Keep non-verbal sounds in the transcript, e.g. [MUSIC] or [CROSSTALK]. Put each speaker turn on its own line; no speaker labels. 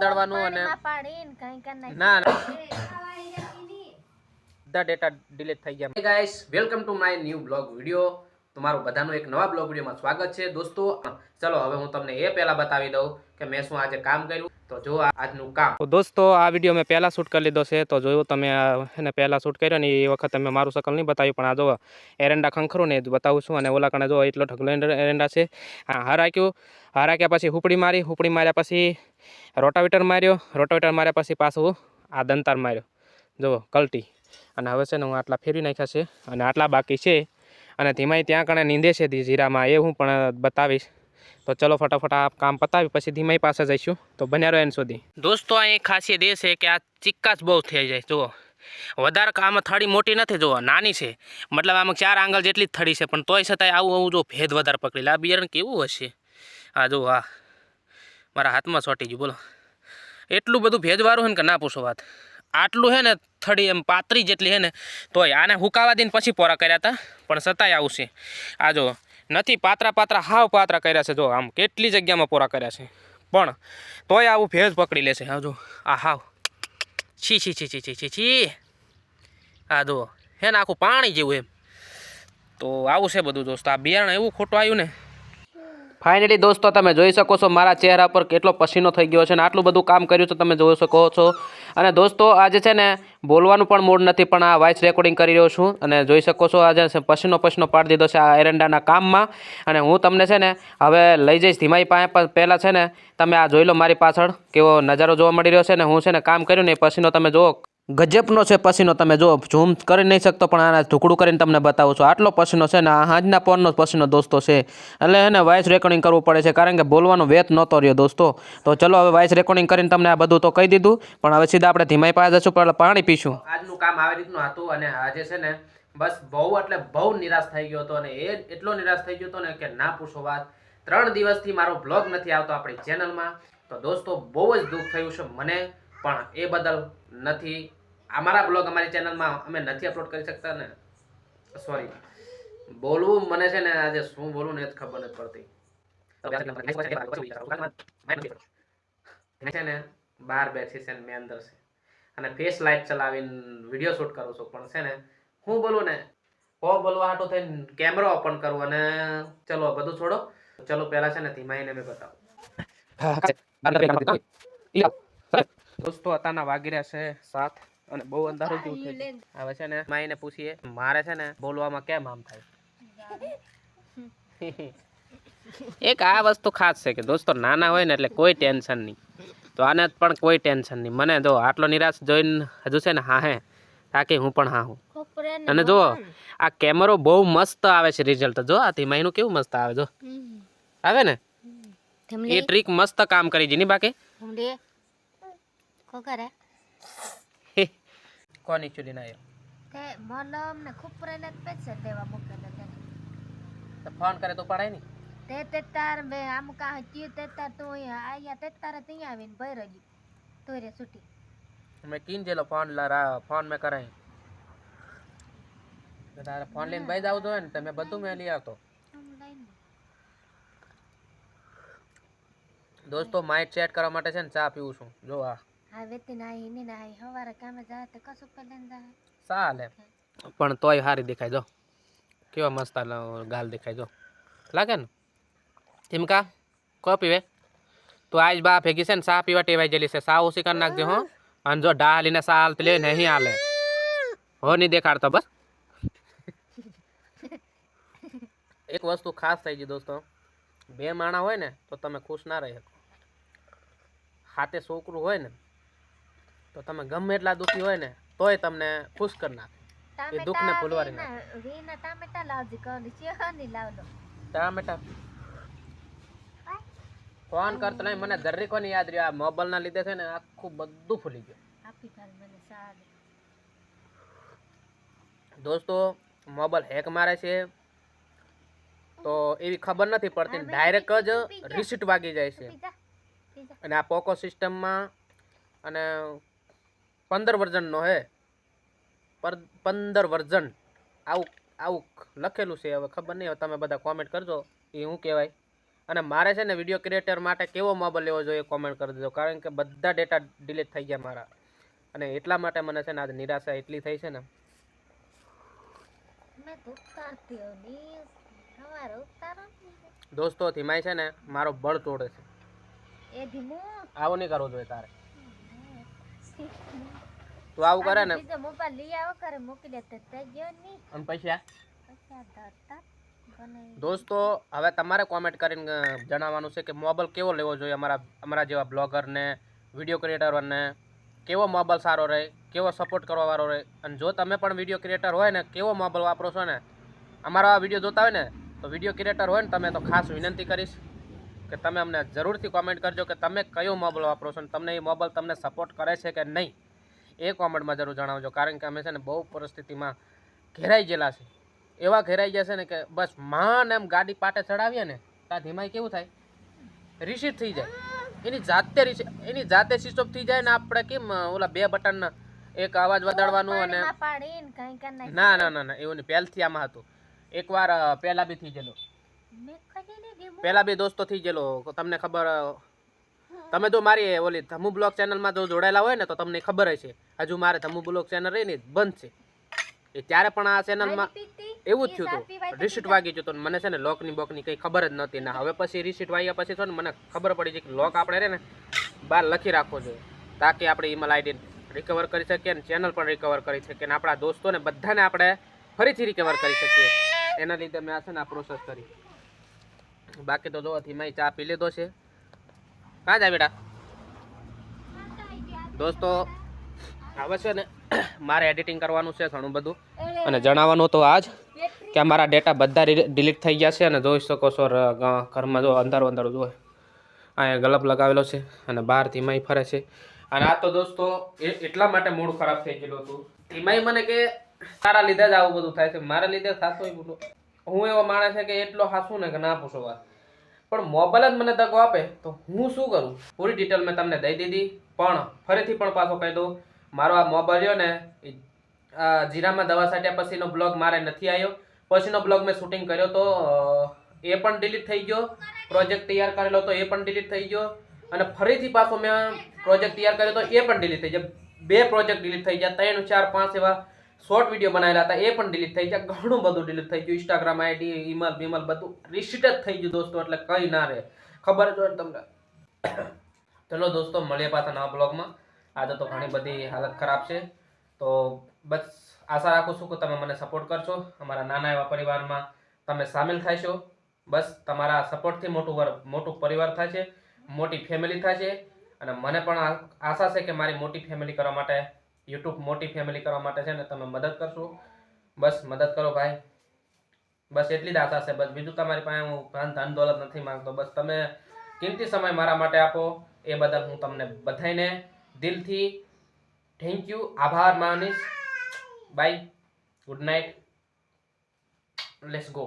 દળવાનું અને ના બધા ડેટા ડિલીટ થઈ ગયા. Guys welcome to my new blog video તમારું બધાનું એક નવા બ્લોગ વિડીયોમાં સ્વાગત છે. દોસ્તો ચલો હવે હું તમને એ પહેલા બતાવી દઉં કે મેં શું આજે કામ કર્યું. તો જો આજનું કામ. તો દોસ્તો, આ વીડિયો મેં પહેલાં શૂટ કરી લીધો છે, તો જોયું તમે એને પહેલા શૂટ કર્યો ને એ વખતે મેં મારું શકલ નહીં બતાવ્યું, પણ આ જો એરંડા ખંખરું ને બતાવું છું અને ઓલા કણે જો એટલો ઢગલો એરંડા છે. હા, હરાક્યું. હરાક્યા પછી હુપડી મારી, હુપડી માર્યા પછી રોટાવીટર માર્યો, રોટાવીટર માર્યા પછી પાછું આ દંતાર માર્યો. જુઓ કલટી. અને હવે છે ને હું આટલા ફેરવી નાખ્યા છે અને આટલા બાકી છે. અને ધીમાઈ ત્યાં કણે નીંદે છે જીરામાં, એ હું પણ બતાવીશ. તો ચલો ફટાફટ આ કામ પતાવી, પછી ધીમાઈ પાસે જઈશું. તો બન્યા રહો એન સુધી. દોસ્તો અહીં ખાસિયત એ છે કે આ ચિક્કાસ બહુ થઈ જાય, જુઓ. વધારે આમાં થડી મોટી નથી, જુઓ, નાની છે. મતલબ આમાં ચાર આંગળ જેટલી જ થડી છે, પણ તોય છતાંય આવું આવું જો ભેદ વધારે પકડી લે. આ બિયારણ કેવું હશે? હા જુઓ હા મારા હાથમાં ચોટી ગયું, બોલો. એટલું બધું ભેજવાળું છે ને કે ના પૂછો વાત. આટલું છે ને થડી એમ પાતરી જેટલી છે ને, તોય આને હુકાવા દઈને પછી પોરા કર્યા હતા પણ છતાંય આવું છે. આ જો નથી, પાતરા પાતરા હાવ પાત્રા કર્યા છે, જો આમ કેટલી જગ્યામાં પૂરા કર્યા છે. પણ તોય આવું ભેજ પકડી લેશે હા, જો. આ હાવ. છી છી છી છી છી છી. છી આ જો હે ને આખું પાણી જેવું એમ. તો આવું છે બધું દોસ્તો. આ બિયારણ એવું ખોટું આવ્યું ને. ફાઇનલી દોસ્તો, તમે જોઈ શકો છો મારા ચહેરા પર કેટલો પસીનો થઈ ગયો છે અને આટલું બધું કામ કર્યું છે, તમે જોઈ શકો છો. અને દોસ્તો આજે છે ને, બોલવાનું પણ મૂડ નથી, પણ આ વોઇસ રેકોર્ડિંગ કરી રહ્યો છું. અને જોઈ શકો છો આજે પસીનો પસીનો પાડી દીધો છે આ એરંડાના કામમાં. અને હું તમને છે ને, હવે લઈ જઈશ ધીમાઈ પાસે, પણ પહેલાં છે ને, તમે આ જોઈ લો મારી પાછળ, કેવો નજારો જોવા મળી રહ્યો છે ને, હું છે ને કામ કર્યું ને પસીનો તમે જુઓ. ગજબનો છે પસીનો. તમે જો ઝૂમ કરી નહીં શકતો, પણ આના ઢુકડું કરીને તમને બતાવું છું. આટલો પસીનો છે ને, આ હાજના પોરનો પસીનો દોસ્તો છે. એટલે એને વોઇસ રેકોર્ડિંગ કરવું પડે છે, કારણ કે બોલવાનો વેત નહોતો રહ્યો દોસ્તો. તો ચલો હવે વોઇસ રેકોર્ડિંગ કરીને તમને આ બધું તો કહી દીધું, પણ હવે સીધા આપણે ધીમાઈ પાસે જશું પણ પાણી પીશું. આજનું કામ આવી રીતનું હતું અને આજે છે ને, બસ બહુ એટલે બહુ નિરાશ થઈ ગયો હતો અને એ એટલો નિરાશ થઈ ગયો હતો ને કે ના પૂછો વાત. ત્રણ દિવસથી મારો બ્લોગ નથી આવતો આપણી ચેનલમાં તો દોસ્તો બહુ જ દુઃખ થયું છે મને, પણ એ બદલ નથી અમારા બ્લોગ અમારી ચેનલમાં અમે નથી અપલોડ કરી શકતા ને. સોરી બોલવું મને છે ને આજે શું બોલવું ને જ ખબર નથી પડતી. છે ને બહાર બેઠી છે ને મેં અંદર છે. અને ફેસ લાઇટ ચલાવીને વીડિયો શૂટ કરું છું. પણ છે ને હું બોલું ને કો બોલવા હાટું થઈને કેમેરો ઓપન કરું અને ચલો બધું છોડો. ચલો પહેલા છે ને ધીમાઈને મેં બતાવું. દોસ્તો અત્યારના વાગી રહ્યા છે સાત. અને બહુ અંધારું જેવું થઈ ગયું. હવે છે ને માઈને પૂછીએ મારે છે ને બોલવામાં કેમ આમ થાય? [LAUGHS] એક આ વસ્તુ ખાસ છે કે દોસ્તો નાના હોય ને એટલે કોઈ ટેન્શન નહીં. તો આને પણ કોઈ ટેન્શન નહીં. મને જો આટલો નિરાશ જોઈને હજુ છે ને હા હે તાકી હું પણ હા હું અને જો આ કેમેરો બહુ મસ્ત આવે છે રિઝલ્ટ જો આ ધીમાઈનું કેવું મસ્ત આવે જો આવે ને? એ ટ્રીક મસ્ત કામ કરી જીની બાકી?
કો કરે?
કોની ચૂલી ના
તે મલમ ને ખોપરે ને જ પૈસા દેવા મૂકેલા તેને.
ફોન કરે તો પડાય નહીં
તે તે તાર બે આમ કા હચ્યું તે તાર તો અહીંયા આયા તે તારે ત્યાં આવીને ભૈરો જી તો રે છૂટી.
મેં કીન જેલો ફોન લરા ફોન મેં કરાય. તો તારે ફોન લઈને ભાઈ જાવ જોઈએ ને તમે બધું મેં લઈ આવતો.
આમ લઈને
દોસ્તો માઇન્ડ સેટ કરવા માટે છે ને ચા પીવું છું. જો આ.
આ વેતી ના આઈ ની ના આઈ હવારે કામે જાય તો કશું પેલે જાય
ચાલે પણ તોય સારી દેખાય જો કેવા મસ્ત આ લ- ગાલ દેખાય જો લાગે ને ચીમકા કો પીવે તું આજ બા ભેગી છે ને ચા પીવા ટેવાઈ ગયેલી છે સા ઓછી કરી નાખજો હો અને જો ડા હાલીને સા હાલતી લે નહીં હાલે હો નહીં દેખાડતો બસ એક વસ્તુ ખાસ થઈ ગઈ દોસ્તો બે માણા હોય ને તો તમે ખુશ ના રહી શકો હાથે છોકરું હોય ને તો તમે ગમે એટલા દુઃખી હોય ને તોય તમને ખુશ કરી નાખે. એ દુઃખને ભૂલવાની
ટામેટા વીના ટામેટા લાવજી કોની ચેહની ની લાવલો
ટામેટા. ફોન કરતો નહીં મને દરરી કોની યાદ રહ્યો. આ મોબાઈલ ના લીધે છે ને આખું બધું ભૂલી ગયું.
આપી ભાલ મને સાદ
દોસ્તો મોબાઈલ હેક મારે છે. તો એવી ખબર નથી પડતી ડાયરેક્ટ જ રિસીટ વાગી જાય છે. અને આ પોકો સિસ્ટમમાં અને પંદર વર્ઝનનો હે. પંદર વર્ઝન આવું આવું લખેલું છે હવે ખબર નહીં હવે તમે બધા કોમેન્ટ કરજો. એ શું કહેવાય? અને મારે છે ને વીડિયો ક્રિએટર માટે કેવો મોબાઈલ લેવો જોઈએ કોમેન્ટ કરી દેજો. કારણ કે બધા ડેટા ડિલીટ થઈ ગયા મારા. અને એટલા માટે મને છે ને આજે નિરાશા એટલી થઈ છે ને. દોસ્તો ધીમાઈ છે ને મારો બળ તોડે છે. આવું નહીં કરવું જોઈએ તારે. તું આવું કરે ને.
બીજો મોબાઈલ લઈ આવો કરે મૂકી દે તો તે ગયો નહીં.
અને પૈસા
ધરતા
દોસ્તો હવે તમારે કોમેન્ટ કરીને જણાવવાનું છે કે મોબાઈલ કેવો લેવો જોઈએ અમારા અમારા જેવા બ્લોગરને વીડિયો ક્રિએટરોને કેવો મોબાઈલ સારો રહે? કેવો સપોર્ટ કરવાવાળો રહે? અને જો તમે પણ વીડિયો ક્રિએટર હોય ને કેવો મોબાઈલ વાપરો છો ને? અમારા આ વીડિયો જોતા હોય ને તો વીડિયો ક્રિએટર હોય ને તમે તો ખાસ વિનંતી કરીશ. કે તમે અમને જરૂરથી કોમેન્ટ કરજો કે તમે કયો મોબાઈલ વાપરો છો અને તમને એ મોબાઈલ તમને સપોર્ટ કરે છે કે નહીં એ કોમેન્ટમાં જરૂર જણાવજો. કારણ કે અમે છે ને બહુ પરિસ્થિતિમાં ઘેરાઈ ગયેલા છે. એવા ઘેરાઈ ગયા છે ને કે બસ માન એમ ગાડી પાટે ચડાવીએ ને ત્યાં ધીમાઈ કેવું થાય? રિસીટ થઈ જાય. એની જાતે રિસી એની જાતે સ્વિચ ઓફ થઈ જાય ને આપણે કેમ ઓલા બે બટન એક અવાજ વધારવાનું અને. ના ના ના ના એવું નહીં. પહેલથી આમાં હતું. એકવાર પહેલાં બી થઈ ગયેલો.
મેં
બે દોસ્તો થઈ ગયેલો. તમને ખબર તમે જો મારી ઓલી ધમુ બ્લોગ ચેનલમાં જો જોડાયેલા હોય ને તો તમને ખબર હશે. હજુ મારે ધમુ બ્લોગ ચેનલ રહી ને બંધ છે. એ ત્યારે પણ આ ચેનલમાં એવું જ થયું હતું.
તો
રિસીટ વાગી ગયું હતું મને છે ને લોકની બોકની કંઈ ખબર જ નહોતી. ના હવે પછી રિસીટ વાગ્યા પછી છે ને મને ખબર પડી છે કે લોક આપણે રે ને બહાર લખી રાખવો જોઈએ. તાકી આપણે ઈમેલ આઈડી રિકવર કરી શકીએ અને ચેનલ પણ રિકવર કરી શકીએ અને આપણા દોસ્તોને બધાને આપણે ફરીથી રિકવર કરી શકીએ. એના લીધે મેં આ છે ને આ પ્રોસેસ કરી. બાકી તો જોવા ધીમાઈ ચા પી લીધો છે. કાં જાય બેટા? દોસ્તો, આવે છે ને, મારે એડિટિંગ કરવાનું છે ઘણું બધું. અને જણાવવાનું તો આજ કે અમારા ડેટા બધા ડિલીટ થઈ ગયા છે અને જોઈ શકો છો ઘરમાં જો અંધારું અંધારું જોવે અહીંયા ગલપ લગાવેલો છે અને બહાર ધીમાઈ ફરે છે. અને આ તો દોસ્તો એટલા માટે મૂડ ખરાબ થઈ ગયેલું હતું. ધીમાઈ મને કે, તારા લીધે જ આવું બધું થાય છે. મારા લીધે થતું બધું હું એવો માણસ છે કે એટલો હાસું ને કે ના પૂછો વાત. પણ મોબાઈલ જ મને તકો આપે, તો હું શું કરું? પૂરી ડિટેલ મેં તમને દઈ દીધી, પણ ફરીથી પણ પાછો કહી દઉં, મારો આ મોબાઈલ રહ્યો ને જીરામાં દવા સાટ્યા પછીનો બ્લોગ મારે નથી આવ્યો. પછીનો બ્લોગ મેં શૂટિંગ કર્યો તો એ પણ ડિલીટ થઈ ગયો. પ્રોજેક્ટ તૈયાર કરેલો તો એ પણ ડિલીટ થઈ ગયો. અને ફરીથી પાછો મેં પ્રોજેક્ટ તૈયાર કર્યો તો એ પણ ડિલીટ થઈ ગયો. બે પ્રોજેક્ટ ડિલીટ થઈ ગયા, ત્રણ, ચાર, પાંચ એવા શોર્ટ વીડિયો બનાવેલા હતા, એ પણ ડિલીટ થઈ ગયા. ઘણું બધું ડિલીટ થઈ ગયું. ઇન્સ્ટાગ્રામ આઈડી ઈમેલ બીમેલ બધું રિસીટ જ થઈ ગયું દોસ્તો, એટલે કંઈ ના રહે. ખબર જ હોય તમને. ચલો દોસ્તો, મળીએ પાછા નવા બ્લોગમાં. આજે તો ઘણી બધી હાલત ખરાબ છે. તો બસ આશા રાખું છું કે તમે મને સપોર્ટ કરશો. અમારા નાના એવા પરિવારમાં તમે સામેલ થશો બસ તમારા સપોર્ટથી મોટું મોટું પરિવાર થાય છે, મોટી ફેમિલી થાય છે. અને મને પણ આશા છે કે મારી મોટી ફેમિલી કરવા માટે યુટ્યુબ મોટી ફેમિલી કરવા માટે છે ને તમે મદદ કરશો. બસ મદદ કરો ભાઈ. બસ એટલી જ આશા છે. બસ બીજું તમારી પાસે હું ધન ધન દોલત નથી માંગતો. બસ તમે કિંમતી સમય મારા માટે આપો. એ બદલ હું તમને બધાને દિલથી થેન્ક યુ આભાર માનીશ. Bye good night let's go